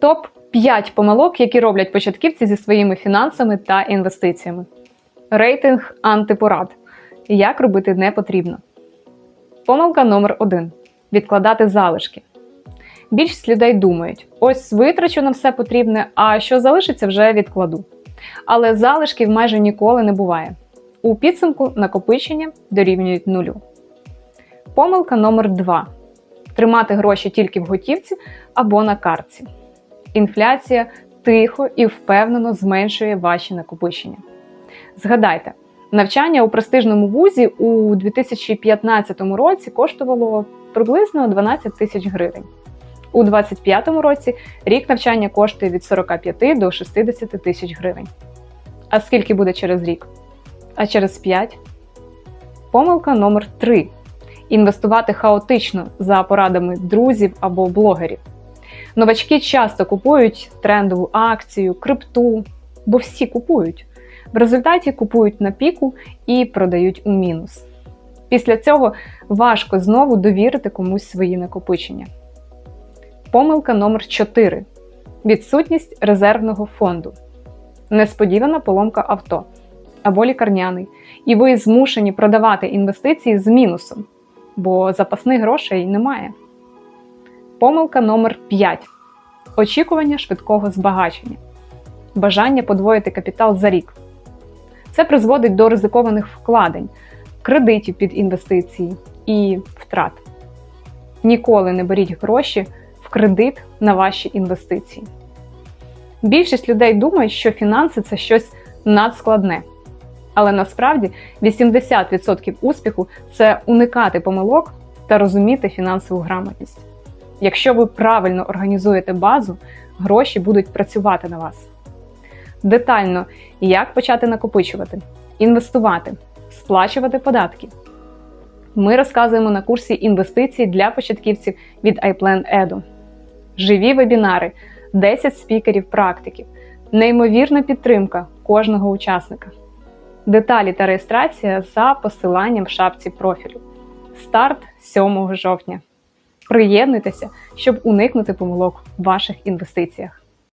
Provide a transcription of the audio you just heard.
Топ 5 помилок, які роблять початківці зі своїми фінансами та інвестиціями. Рейтинг антипорад. Як робити не потрібно. Помилка номер 1 відкладати залишки. Більшість людей думають: ось витрачу на все потрібне, а що залишиться, вже відкладу. Але залишків майже ніколи не буває. У підсумку накопичення дорівнюють нулю. Помилка номер 2 тримати гроші тільки в готівці або на картці. Інфляція тихо і впевнено зменшує ваші накопичення. Згадайте, навчання у престижному вузі у 2015 році коштувало приблизно 12 тисяч гривень. У 2025 році рік навчання коштує від 45 до 60 тисяч гривень. А скільки буде через рік? А через 5? Помилка номер 3 інвестувати хаотично за порадами друзів або блогерів. Новачки часто купують трендову акцію, крипту, бо всі купують. В результаті купують на піку і продають у мінус. Після цього важко знову довірити комусь свої накопичення. Помилка номер 4 відсутність резервного фонду. Несподівана поломка авто або лікарняний, і ви змушені продавати інвестиції з мінусом, бо запасних грошей немає. Помилка номер 5 очікування швидкого збагачення, бажання подвоїти капітал за рік. Це призводить до ризикованих вкладень, кредитів під інвестиції і втрат. Ніколи не беріть гроші в кредит на ваші інвестиції. Більшість людей думають, що фінанси це щось надскладне. Але насправді 80% успіху це уникати помилок та розуміти фінансову грамотність. Якщо ви правильно організуєте базу, гроші будуть працювати на вас. Детально, як почати накопичувати, інвестувати, сплачувати податки. Ми розказуємо на курсі інвестицій для початківців від iPlan Edu. Живі вебінари, 10 спікерів-практиків, неймовірна підтримка кожного учасника. Деталі та реєстрація за посиланням в шапці профілю. Старт 7 жовтня. Приєднуйтеся, щоб уникнути помилок в ваших інвестиціях.